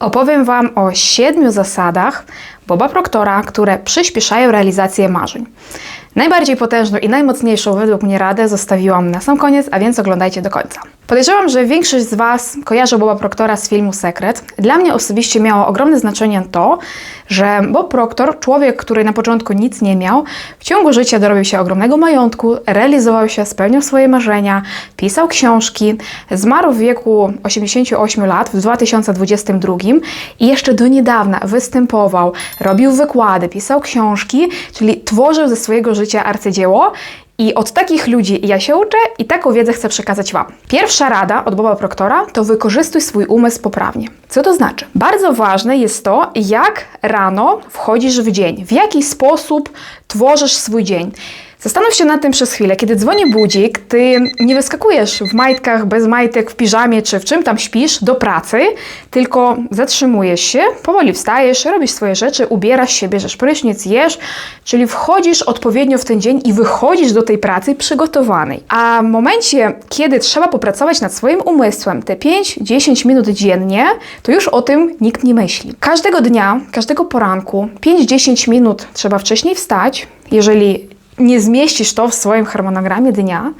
Opowiem Wam o siedmiu zasadach Boba Proktora, które przyspieszają realizację marzeń. Najbardziej potężną i najmocniejszą według mnie radę zostawiłam na sam koniec, a więc oglądajcie do końca. Podejrzewam, że większość z Was kojarzy Boba Proktora z filmu Sekret. Dla mnie osobiście miało ogromne znaczenie to, że Bob Proctor, człowiek, który na początku nic nie miał, w ciągu życia dorobił się ogromnego majątku, realizował się, spełniał swoje marzenia, pisał książki, zmarł w wieku 88 lat w 2022 i jeszcze do niedawna występował, robił wykłady, pisał książki, czyli tworzył ze swojego życia arcydzieło i od takich ludzi ja się uczę i taką wiedzę chcę przekazać Wam. Pierwsza rada od Boba Proktora to wykorzystuj swój umysł poprawnie. Co to znaczy? Bardzo ważne jest to, jak rano wchodzisz w dzień, w jaki sposób tworzysz swój dzień. Zastanów się nad tym przez chwilę. Kiedy dzwoni budzik, ty nie wyskakujesz w majtkach, bez majtek, w piżamie czy w czym tam śpisz do pracy, tylko zatrzymujesz się, powoli wstajesz, robisz swoje rzeczy, ubierasz się, bierzesz prysznic, jesz, czyli wchodzisz odpowiednio w ten dzień i wychodzisz do tej pracy przygotowanej. A w momencie, kiedy trzeba popracować nad swoim umysłem, te 5-10 minut dziennie, to już o tym nikt nie myśli. Każdego dnia, każdego poranku, 5-10 minut trzeba wcześniej wstać, jeżeli nie zmieścisz to w swoim harmonogramie dnia.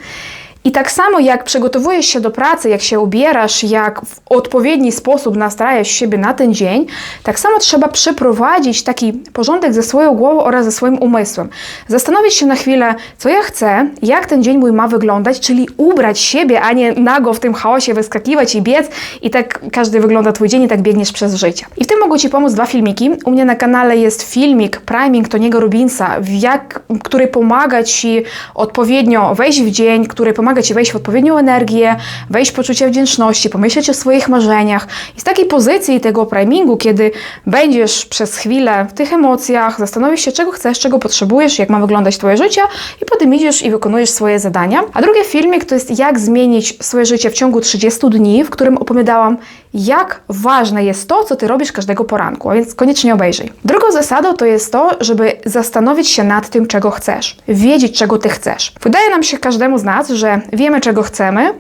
I tak samo jak przygotowujesz się do pracy, jak się ubierasz, jak w odpowiedni sposób nastrajasz siebie na ten dzień, tak samo trzeba przeprowadzić taki porządek ze swoją głową oraz ze swoim umysłem. Zastanowić się na chwilę, co ja chcę, jak ten dzień mój ma wyglądać, czyli ubrać siebie, a nie nago w tym chaosie wyskakiwać i biec i tak każdy wygląda twój dzień i tak biegniesz przez życie. I w tym mogą Ci pomóc dwa filmiki. U mnie na kanale jest filmik Priming Toniego Rubinsa, jak, który pomaga Ci odpowiednio wejść w dzień, który pomaga pomaga Ci wejść w odpowiednią energię, wejść w poczucie wdzięczności, pomyśleć o swoich marzeniach. I z takiej pozycji tego primingu, kiedy będziesz przez chwilę w tych emocjach, zastanowisz się, czego chcesz, czego potrzebujesz, jak ma wyglądać Twoje życie i potem idziesz i wykonujesz swoje zadania. A drugi filmik to jest jak zmienić swoje życie w ciągu 30 dni, w którym opowiadałam, jak ważne jest to, co Ty robisz każdego poranku, a więc koniecznie obejrzyj. Drugą zasadą to jest to, żeby zastanowić się nad tym, czego chcesz, wiedzieć, czego Ty chcesz. Wydaje nam się każdemu z nas, że wiemy, czego chcemy,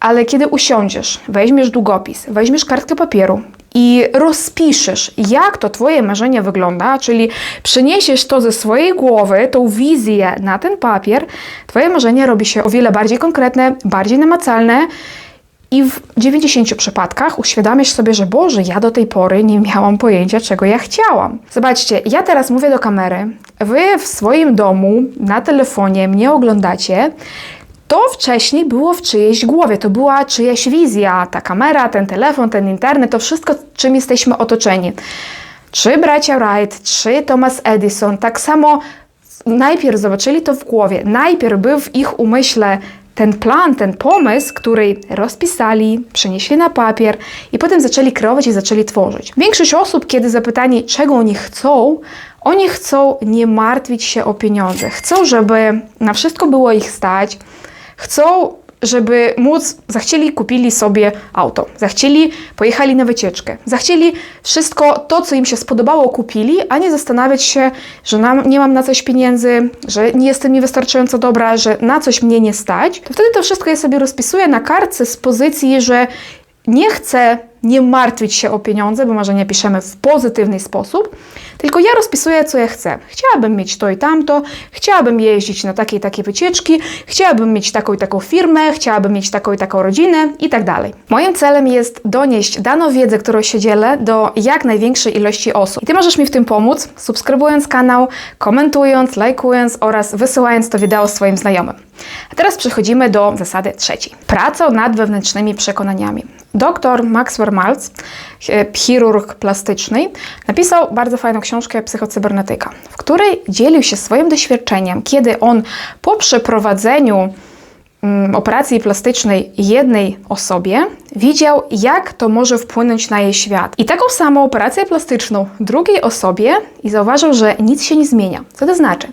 ale kiedy usiądziesz, weźmiesz długopis, weźmiesz kartkę papieru i rozpiszesz, jak to Twoje marzenie wygląda, czyli przeniesiesz to ze swojej głowy, tą wizję na ten papier, Twoje marzenie robi się o wiele bardziej konkretne, bardziej namacalne i w 90 przypadkach uświadamiasz sobie, że Boże, ja do tej pory nie miałam pojęcia, czego ja chciałam. Zobaczcie, ja teraz mówię do kamery, wy w swoim domu, na telefonie mnie oglądacie. To wcześniej było w czyjejś głowie, to była czyjaś wizja, ta kamera, ten telefon, ten internet, to wszystko, czym jesteśmy otoczeni. Czy bracia Wright, czy Thomas Edison, tak samo najpierw zobaczyli to w głowie, najpierw był w ich umyśle ten plan, ten pomysł, który rozpisali, przenieśli na papier i potem zaczęli kreować i zaczęli tworzyć. Większość osób, kiedy zapytani, czego oni chcą, oni chcą nie martwić się o pieniądze. Chcą, żeby na wszystko było ich stać. Chcą żeby móc, zachcieli, kupili sobie auto, zachcieli, pojechali na wycieczkę, zachcieli wszystko to, co im się spodobało, kupili, a nie zastanawiać się, że nam, nie mam na coś pieniędzy, że nie jestem niewystarczająco dobra, że na coś mnie nie stać, to wtedy to wszystko ja sobie rozpisuję na kartce z pozycji, że nie chcę nie martwić się o pieniądze, bo marzenia piszemy w pozytywny sposób, tylko ja rozpisuję, co ja chcę. Chciałabym mieć to i tamto, chciałabym jeździć na takie i takie wycieczki, chciałabym mieć taką i taką firmę, chciałabym mieć taką i taką rodzinę i tak dalej. Moim celem jest donieść daną wiedzę, którą się dzielę, do jak największej ilości osób. I Ty możesz mi w tym pomóc, subskrybując kanał, komentując, lajkując oraz wysyłając to wideo swoim znajomym. A teraz przechodzimy do zasady trzeciej. Praca nad wewnętrznymi przekonaniami. Doktor Maxwell Maltz, chirurg plastyczny, napisał bardzo fajną książkę Psychocybernetyka, w której dzielił się swoim doświadczeniem, kiedy on po przeprowadzeniu mm, operacji plastycznej jednej osobie widział, jak to może wpłynąć na jej świat. I taką samą operację plastyczną drugiej osobie i zauważył, że nic się nie zmienia. Co to znaczy?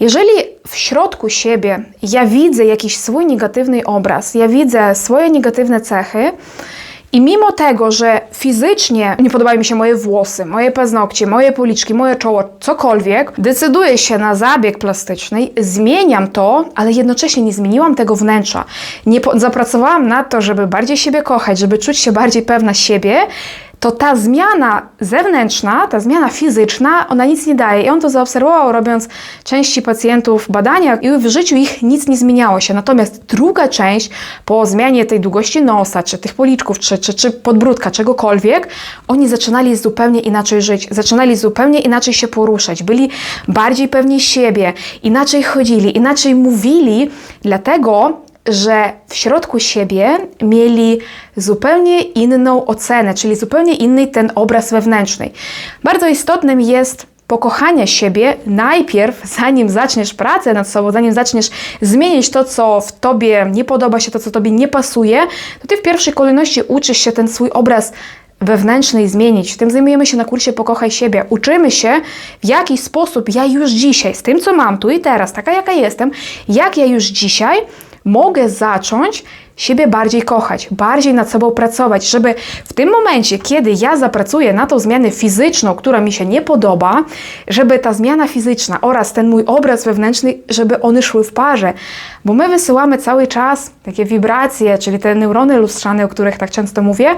Jeżeli w środku siebie ja widzę jakiś swój negatywny obraz, ja widzę swoje negatywne cechy, i mimo tego, że fizycznie nie podobają mi się moje włosy, moje paznokcie, moje policzki, moje czoło, cokolwiek, decyduję się na zabieg plastyczny, zmieniam to, ale jednocześnie nie zmieniłam tego wnętrza. Nie zapracowałam na to, żeby bardziej siebie kochać, żeby czuć się bardziej pewna siebie, to ta zmiana zewnętrzna, ta zmiana fizyczna, ona nic nie daje. I on to zaobserwował, robiąc części pacjentów badania i w życiu ich nic nie zmieniało się. Natomiast druga część, po zmianie tej długości nosa, czy tych policzków, czy, czy, czy podbródka, czegokolwiek, oni zaczynali zupełnie inaczej żyć, zaczynali zupełnie inaczej się poruszać, byli bardziej pewni siebie, inaczej chodzili, inaczej mówili, dlatego że w środku siebie mieli zupełnie inną ocenę, czyli zupełnie inny ten obraz wewnętrzny. Bardzo istotnym jest pokochanie siebie najpierw, zanim zaczniesz pracę nad sobą, zanim zaczniesz zmienić to, co w tobie nie podoba się, to, co tobie nie pasuje, to ty w pierwszej kolejności uczysz się ten swój obraz wewnętrzny zmienić. Tym zajmujemy się na kursie Pokochaj siebie. Uczymy się, w jaki sposób ja już dzisiaj, z tym, co mam tu i teraz, taka jaka jestem, jak ja już dzisiaj mogę zacząć siebie bardziej kochać, bardziej nad sobą pracować, żeby w tym momencie, kiedy ja zapracuję na tą zmianę fizyczną, która mi się nie podoba, żeby ta zmiana fizyczna oraz ten mój obraz wewnętrzny, żeby one szły w parze. Bo my wysyłamy cały czas takie wibracje, czyli te neurony lustrzane, o których tak często mówię,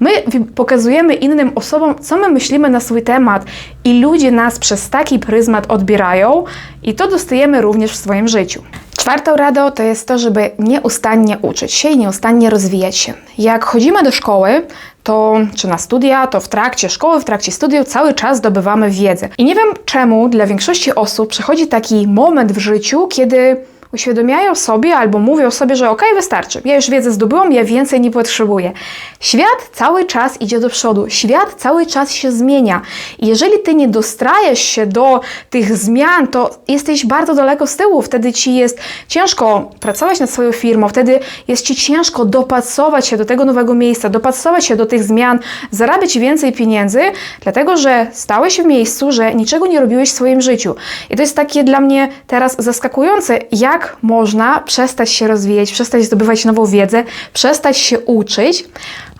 my pokazujemy innym osobom, co my myślimy na swój temat i ludzie nas przez taki pryzmat odbierają i to dostajemy również w swoim życiu. Czwartą radą to jest to, żeby nieustannie uczyć się i nieustannie rozwijać się. Jak chodzimy do szkoły, to czy na studia, to w trakcie szkoły, w trakcie studiów cały czas zdobywamy wiedzę. I nie wiem czemu dla większości osób przychodzi taki moment w życiu, kiedy uświadomiają sobie albo mówią sobie, że okej, wystarczy, ja już wiedzę zdobyłam, ja więcej nie potrzebuję. Świat cały czas idzie do przodu, świat cały czas się zmienia. I jeżeli ty nie dostrajesz się do tych zmian, to jesteś bardzo daleko z tyłu, wtedy ci jest ciężko pracować nad swoją firmą, wtedy jest ci ciężko dopasować się do tego nowego miejsca, dopasować się do tych zmian, zarabiać więcej pieniędzy, dlatego że stałeś w miejscu, że niczego nie robiłeś w swoim życiu. I to jest takie dla mnie teraz zaskakujące, jak jak można przestać się rozwijać, przestać zdobywać nową wiedzę, przestać się uczyć,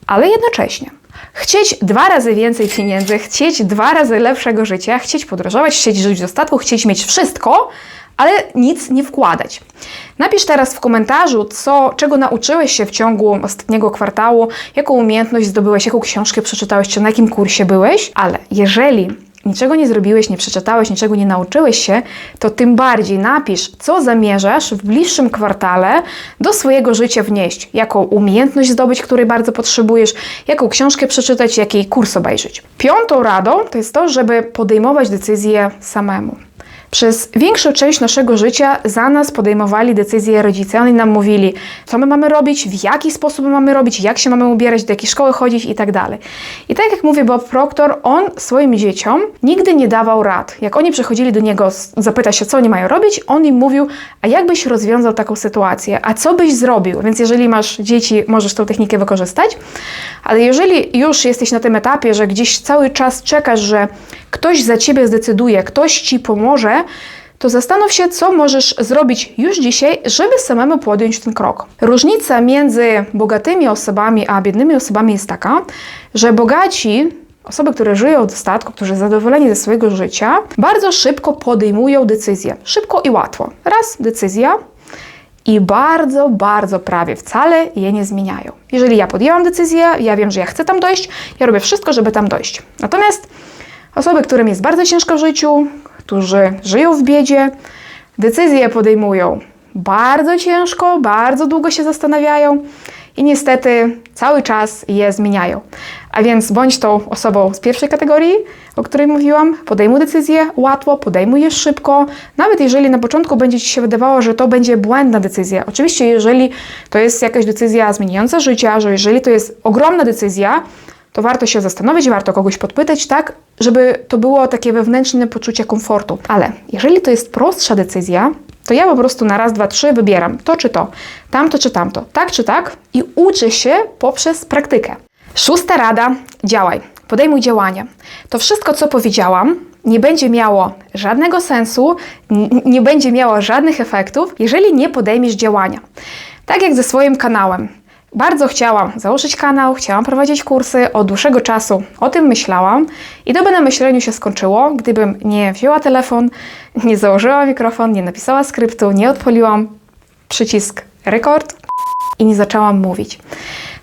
ale jednocześnie chcieć dwa razy więcej pieniędzy, chcieć dwa razy lepszego życia, chcieć podróżować, chcieć żyć w dostatku, chcieć mieć wszystko, ale nic nie wkładać. Napisz teraz w komentarzu, co, czego nauczyłeś się w ciągu ostatniego kwartału, jaką umiejętność zdobyłeś, jaką książkę przeczytałeś, czy na jakim kursie byłeś, ale jeżeli niczego nie zrobiłeś, nie przeczytałeś, niczego nie nauczyłeś się, to tym bardziej napisz, co zamierzasz w bliższym kwartale do swojego życia wnieść, jaką umiejętność zdobyć, której bardzo potrzebujesz, jaką książkę przeczytać, jaki kurs obejrzeć. Piątą radą to jest to, żeby podejmować decyzje samemu. Przez większą część naszego życia za nas podejmowali decyzje rodzice. Oni nam mówili, co my mamy robić, w jaki sposób mamy robić, jak się mamy ubierać, do jakiej szkoły chodzić i tak dalej. I tak jak mówi Bob Proctor, on swoim dzieciom nigdy nie dawał rad. Jak oni przychodzili do niego zapytać się, co oni mają robić, on im mówił, a jak byś rozwiązał taką sytuację, a co byś zrobił? Więc jeżeli masz dzieci, możesz tą technikę wykorzystać, ale jeżeli już jesteś na tym etapie, że gdzieś cały czas czekasz, że ktoś za ciebie zdecyduje, ktoś ci pomoże, to zastanów się, co możesz zrobić już dzisiaj, żeby samemu podjąć ten krok. Różnica między bogatymi osobami a biednymi osobami jest taka, że bogaci Osoby, które żyją w dostatku, którzy zadowoleni ze swojego życia, bardzo szybko podejmują decyzje. Szybko i łatwo. Raz decyzja i bardzo, bardzo prawie wcale je nie zmieniają. Jeżeli ja podjęłam decyzję, ja wiem, że ja chcę tam dojść, ja robię wszystko, żeby tam dojść. Natomiast Osoby, którym jest bardzo ciężko w życiu, którzy żyją w biedzie, decyzje podejmują bardzo ciężko, bardzo długo się zastanawiają i niestety cały czas je zmieniają. A więc bądź tą osobą z pierwszej kategorii, o której mówiłam, podejmuj decyzję łatwo, podejmuj je szybko, nawet jeżeli na początku będzie Ci się wydawało, że to będzie błędna decyzja. Oczywiście, jeżeli to jest jakaś decyzja zmieniająca życie, że jeżeli to jest ogromna decyzja, to warto się zastanowić, warto kogoś podpytać, tak, żeby to było takie wewnętrzne poczucie komfortu. Ale jeżeli to jest prostsza decyzja, to ja po prostu na raz, dwa, trzy wybieram to czy to, tamto czy tamto, tak czy tak i uczę się poprzez praktykę. Szósta rada: działaj, podejmuj działania. To wszystko, co powiedziałam, nie będzie miało żadnego sensu, nie będzie miało żadnych efektów, jeżeli nie podejmiesz działania. Tak jak ze swoim kanałem. Bardzo chciałam założyć kanał, chciałam prowadzić kursy, od dłuższego czasu o tym myślałam i to by na myśleniu się skończyło, gdybym nie wzięła telefon, nie założyła mikrofon, nie napisała skryptu, nie odpaliłam przycisk rekord i nie zaczęłam mówić.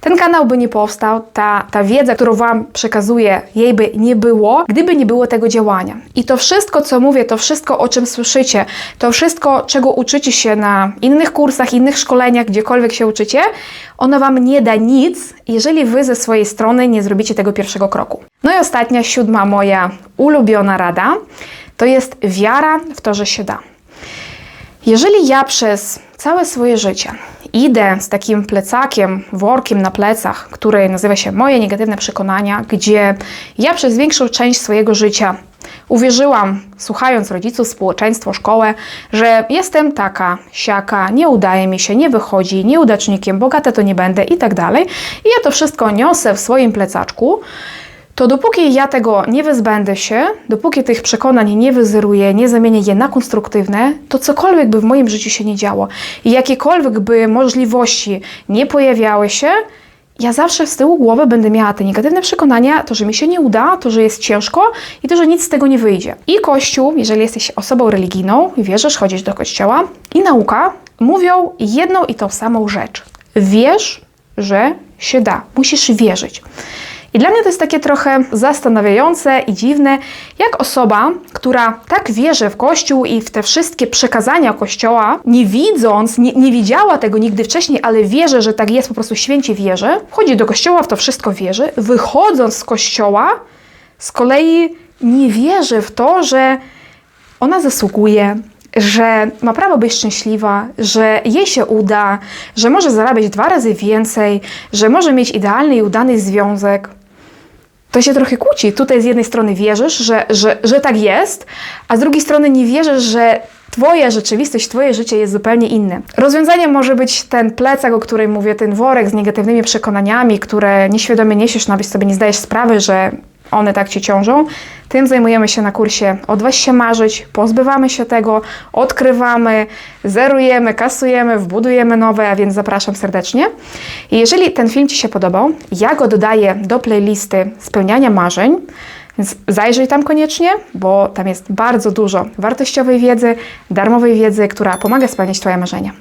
Ten kanał by nie powstał, ta, ta wiedza, którą Wam przekazuję, jej by nie było, gdyby nie było tego działania. I to wszystko, co mówię, to wszystko, o czym słyszycie, to wszystko, czego uczycie się na innych kursach, innych szkoleniach, gdziekolwiek się uczycie, ono Wam nie da nic, jeżeli Wy ze swojej strony nie zrobicie tego pierwszego kroku. No i ostatnia, siódma moja ulubiona rada, to jest wiara w to, że się da. Jeżeli ja przez całe swoje życie idę z takim plecakiem, workiem na plecach, który nazywa się moje negatywne przekonania, gdzie ja przez większą część swojego życia uwierzyłam, słuchając rodziców, społeczeństwo, szkołę, że jestem taka, siaka, nie udaje mi się, nie wychodzi, nieudacznikiem, bogata to nie będę i tak dalej. I ja to wszystko niosę w swoim plecaczku, to dopóki ja tego nie wyzbędę się, dopóki tych przekonań nie wyzeruję, nie zamienię je na konstruktywne, to cokolwiek by w moim życiu się nie działo i jakiekolwiek by możliwości nie pojawiały się, ja zawsze z tyłu głowy będę miała te negatywne przekonania, to, że mi się nie uda, to, że jest ciężko i to, że nic z tego nie wyjdzie. I Kościół, jeżeli jesteś osobą religijną, wierzysz, chodzisz do kościoła, i nauka mówią jedną i tą samą rzecz. Wierz, że się da. Musisz wierzyć. I dla mnie to jest takie trochę zastanawiające i dziwne, jak osoba, która tak wierzy w Kościół i w te wszystkie przekazania Kościoła, nie widząc, nie, nie widziała tego nigdy wcześniej, ale wierzy, że tak jest, po prostu święcie wierzy, wchodzi do Kościoła, w to wszystko wierzy, wychodząc z Kościoła, z kolei nie wierzy w to, że ona zasługuje, że ma prawo być szczęśliwa, że jej się uda, że może zarabiać dwa razy więcej, że może mieć idealny i udany związek. To się trochę kłóci. Tutaj z jednej strony wierzysz, że, że, że tak jest, a z drugiej strony nie wierzysz, że Twoja rzeczywistość, Twoje życie jest zupełnie inne. Rozwiązaniem może być ten plecak, o którym mówię, ten worek z negatywnymi przekonaniami, które nieświadomie niesiesz, nawet sobie nie zdajesz sprawy, że one tak Ci ciążą. Tym zajmujemy się na kursie Odważ się marzyć, pozbywamy się tego, odkrywamy, zerujemy, kasujemy, wbudujemy nowe, a więc zapraszam serdecznie. I jeżeli ten film Ci się podobał, ja go dodaję do playlisty spełniania marzeń, więc zajrzyj tam koniecznie, bo tam jest bardzo dużo wartościowej wiedzy, darmowej wiedzy, która pomaga spełnić Twoje marzenia.